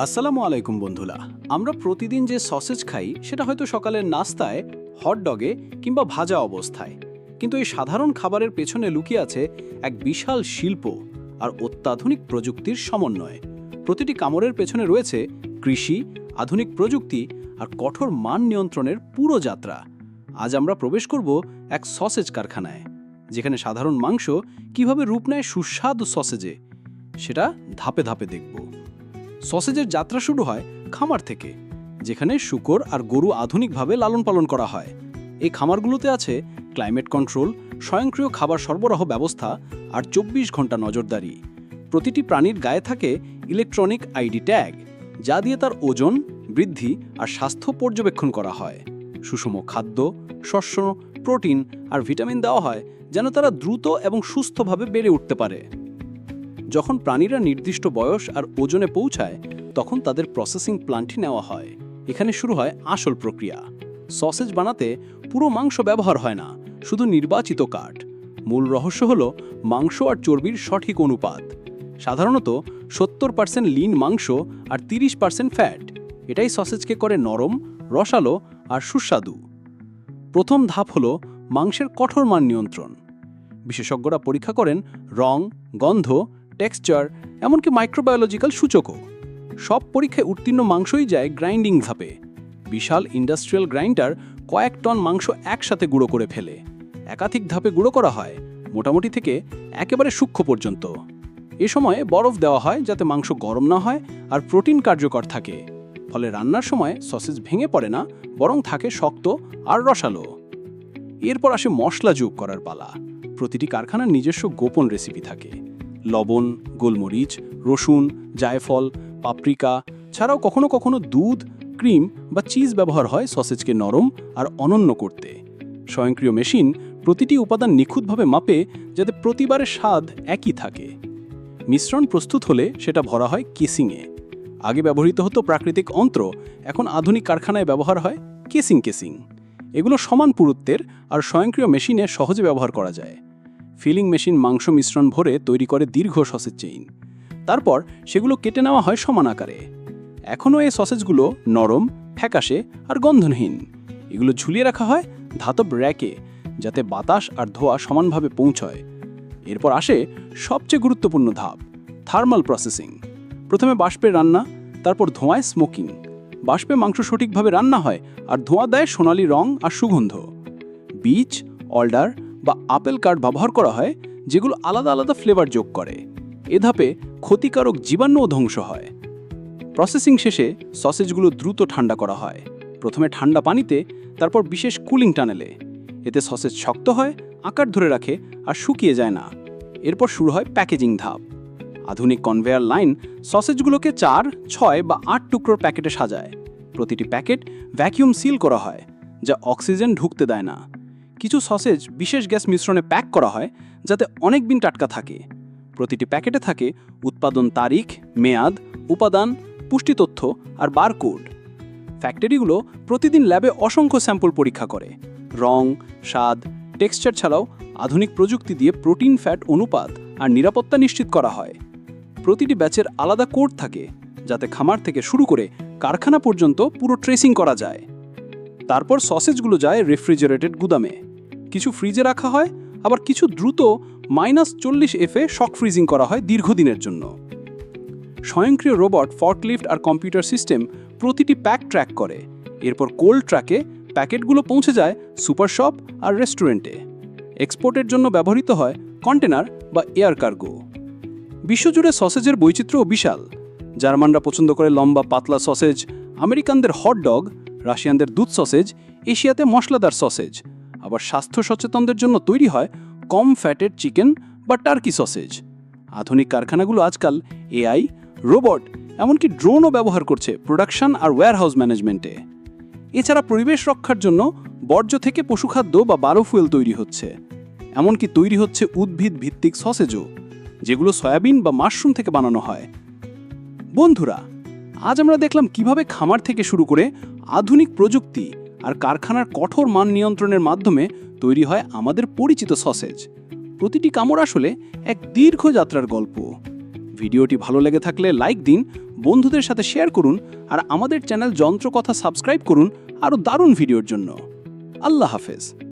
আসসালামু আলাইকুম বন্ধুরা। আমরা প্রতিদিন যে সসেজ খাই, সেটা হয়তো সকালের নাস্তায় হটডগে কিংবা ভাজা অবস্থায়। কিন্তু এই সাধারণ খাবারের পেছনে লুকিয়ে আছে এক বিশাল শিল্প আর অত্যাধুনিক প্রযুক্তির সমন্বয়। প্রতিটি কামড়ের পেছনে রয়েছে কৃষি, আধুনিক প্রযুক্তি আর কঠোর মান নিয়ন্ত্রণের পুরো যাত্রা। আজ আমরা প্রবেশ করব এক সসেজ কারখানায়, যেখানে সাধারণ মাংস কীভাবে রূপ নেয় সুস্বাদু সসেজে, সেটা ধাপে ধাপে দেখব। সসেজের যাত্রা শুরু হয় খামার থেকে, যেখানে শুকর আর গরু আধুনিকভাবে লালন পালন করা হয়। এই খামারগুলোতে আছে ক্লাইমেট কন্ট্রোল স্বয়ংক্রিয় খাবার সরবরাহ ব্যবস্থা আর চব্বিশ ঘণ্টা নজরদারি। প্রতিটি প্রাণীর গায়ে থাকে ইলেকট্রনিক আইডি ট্যাগ যা দিয়ে তার ওজন, বৃদ্ধি আর স্বাস্থ্য পর্যবেক্ষণ করা হয়। সুষম খাদ্য, শস্য, প্রোটিন আর ভিটামিন দেওয়া হয় যেন তারা দ্রুত এবং সুস্থভাবে বেড়ে উঠতে পারে। যখন প্রাণীরা নির্দিষ্ট বয়স আর ওজনে পৌঁছায়, তখন তাদের প্রসেসিং প্লান্টটি নেওয়া হয়। এখানে শুরু হয় আসল প্রক্রিয়া। সসেজ বানাতে পুরো মাংস ব্যবহার হয় না, শুধু নির্বাচিত কাঠ। মূল রহস্য হল মাংস আর চর্বির সঠিক অনুপাত। সাধারণত সত্তর পার্সেন্ট লিন মাংস আর তিরিশ পার্সেন্ট ফ্যাট এটাই সসেজকে করে নরম, রসালো আর সুস্বাদু। প্রথম ধাপ হল মাংসের কঠোর মান নিয়ন্ত্রণ। বিশেষজ্ঞরা পরীক্ষা করেন রং, গন্ধ টেক্সচার, এমনকি মাইক্রোবায়োলজিক্যাল সূচকও। সব পরীক্ষায় উত্তীর্ণ মাংসই যায় গ্রাইন্ডিং ধাপে। বিশাল ইন্ডাস্ট্রিয়াল গ্রাইন্ডার কয়েক টন মাংস একসাথে গুঁড়ো করে ফেলে। একাধিক ধাপে গুঁড়ো করা হয়, মোটামুটি থেকে একেবারে সূক্ষ্ম পর্যন্ত। এ সময়ে বরফ দেওয়া হয় যাতে মাংস গরম না হয় আর প্রোটিন কার্যকর থাকে। ফলে রান্নার সময় সসেজ ভেঙে পড়ে না, বরং থাকে শক্ত আর রসালো। এরপর আসে মশলা যোগ করার পালা। প্রতিটি কারখানার নিজস্ব গোপন রেসিপি থাকে। লবণ, গোলমরিচ, রসুন, জায়ফল, পাপরিকা, ছাড়াও কখনো কখনো দুধ, ক্রিম বা চিজ ব্যবহার হয় সসেজকে নরম আর অনন্য করতে। স্বয়ংক্রিয় মেশিন প্রতিটি উপাদান নিখুঁতভাবে মাপে যাতে প্রতিবারের স্বাদ একই থাকে। মিশ্রণ প্রস্তুত হলে সেটা ভরা হয় কেসিংয়ে। আগে ব্যবহৃত হতো প্রাকৃতিক অন্ত্র, এখন আধুনিক কারখানায় ব্যবহার হয় কেসিং কেসিং। এগুলো সমান পুরুত্বের আর স্বয়ংক্রিয় মেশিনে সহজে ব্যবহার করা যায়। ফিলিং মেশিন মাংস মিশ্রণ ভরে তৈরি করে দীর্ঘ সসেজ চেইন। তারপর সেগুলো কেটে নেওয়া হয় সমান আকারে। এখনও এই সসেজগুলো নরম, ফ্যাকাশে আর গন্ধনহীন। এগুলো ঝুলিয়ে রাখা হয় ধাতব র্যাকে যাতে বাতাস আর ধোয়া সমানভাবে পৌঁছয়। এরপর আসে সবচেয়ে গুরুত্বপূর্ণ ধাপ থার্মাল প্রসেসিং প্রথমে বাষ্পে রান্না, তারপর ধোঁয়ায় স্মোকিং বাষ্পে মাংস সঠিকভাবে রান্না হয় আর ধোঁয়া দেয় সোনালি রং আর সুগন্ধ। বীজ অল্ডার বা আপেল কার্ড ব্যবহার করা হয়, যেগুলো আলাদা আলাদা ফ্লেভার যোগ করে। এ ধাপে ক্ষতিকারক জীবাণুও ধ্বংস হয়। প্রসেসিং শেষে সসেজগুলো দ্রুত ঠান্ডা করা হয়। প্রথমে ঠান্ডা পানিতে, তারপর বিশেষ কুলিং টানেলে। এতে সসেজ শক্ত হয়, আকার ধরে রাখে আর শুকিয়ে যায় না। এরপর শুরু হয় প্যাকেজিং ধাপ। আধুনিক কনভেয়ার লাইন সসেজগুলোকে চার, ছয় বা আট টুকরোর প্যাকেটে সাজায়। প্রতিটি প্যাকেট ভ্যাকিউম সিল করা হয়, যা অক্সিজেন ঢুকতে দেয় না। কিছু সসেজ বিশেষ গ্যাস মিশ্রণে প্যাক করা হয় যাতে অনেক দিন টাটকা থাকে। প্রতিটি প্যাকেটে থাকে উৎপাদন তারিখ, মেয়াদ, উপাদান, পুষ্টি তথ্য আর বারকোড। ফ্যাক্টরিগুলো প্রতিদিন ল্যাবে অসংখ্য স্যাম্পল পরীক্ষা করে। রং, স্বাদ, টেক্সচার ছাড়াও আধুনিক প্রযুক্তি দিয়ে প্রোটিন, ফ্যাট, অনুপাত আর নিরাপত্তা নিশ্চিত করা হয়। প্রতিটি ব্যাচের আলাদা কোড থাকে যাতে খামার থেকে শুরু করে কারখানা পর্যন্ত পুরো ট্রেসিং করা যায়। তারপর সসেজগুলো যায় রেফ্রিজারেটেড গুদামে। কিছু ফ্রিজে রাখা হয়, আবার কিছু দ্রুত মাইনাস চল্লিশ এফে শক ফ্রিজিং করা হয় দীর্ঘদিনের জন্য। স্বয়ংক্রিয় রোবট, ফর্কলিফট আর কম্পিউটার সিস্টেম প্রতিটি প্যাক ট্র্যাক করে। এরপর কোল্ড ট্র্যাকে প্যাকেটগুলো পৌঁছে যায় সুপার শপ আর রেস্টুরেন্টে। এক্সপোর্টের জন্য ব্যবহৃত হয় কন্টেনার বা এয়ার কার্গো। বিশ্বজুড়ে সসেজের বৈচিত্র্যও বিশাল। জার্মানরা পছন্দ করে লম্বা, পাতলা সসেজ, আমেরিকানদের হট ডগ রাশিয়ানদের দুধ সসেজ, এশিয়াতে মশলাদার সসেজ। আবার স্বাস্থ্য সচেতনদের জন্য তৈরি হয় কম ফ্যাটের চিকেন বা টার্কি সসেজ। আধুনিক কারখানাগুলো আজকাল এআই, রোবট, এমনকি ড্রোনও ব্যবহার করছে প্রোডাকশন আর ওয়্যারহাউস ম্যানেজমেন্টে। এছাড়া পরিবেশ রক্ষার জন্য বর্জ্য থেকে পশুখাদ্য বা বায়োফুয়েল তৈরি হচ্ছে। এমনকি তৈরি হচ্ছে উদ্ভিদ ভিত্তিক সসেজও, যেগুলো সয়াবিন বা মাশরুম থেকে বানানো হয়। বন্ধুরা, আজ আমরা দেখলাম কীভাবে খামার থেকে শুরু করে আধুনিক প্রযুক্তি আর কারখানার কঠোর মান নিয়ন্ত্রণের মাধ্যমে তৈরি হয় আমাদের পরিচিত সসেজ। প্রতিটি কামড় আসলে এক দীর্ঘ যাত্রার গল্প। ভিডিওটি ভালো লেগে থাকলে লাইক দিন, বন্ধুদের সাথে শেয়ার করুন আর আমাদের চ্যানেল যন্ত্রকথা সাবস্ক্রাইব করুন আরও দারুণ ভিডিওর জন্য। আল্লাহ হাফেজ।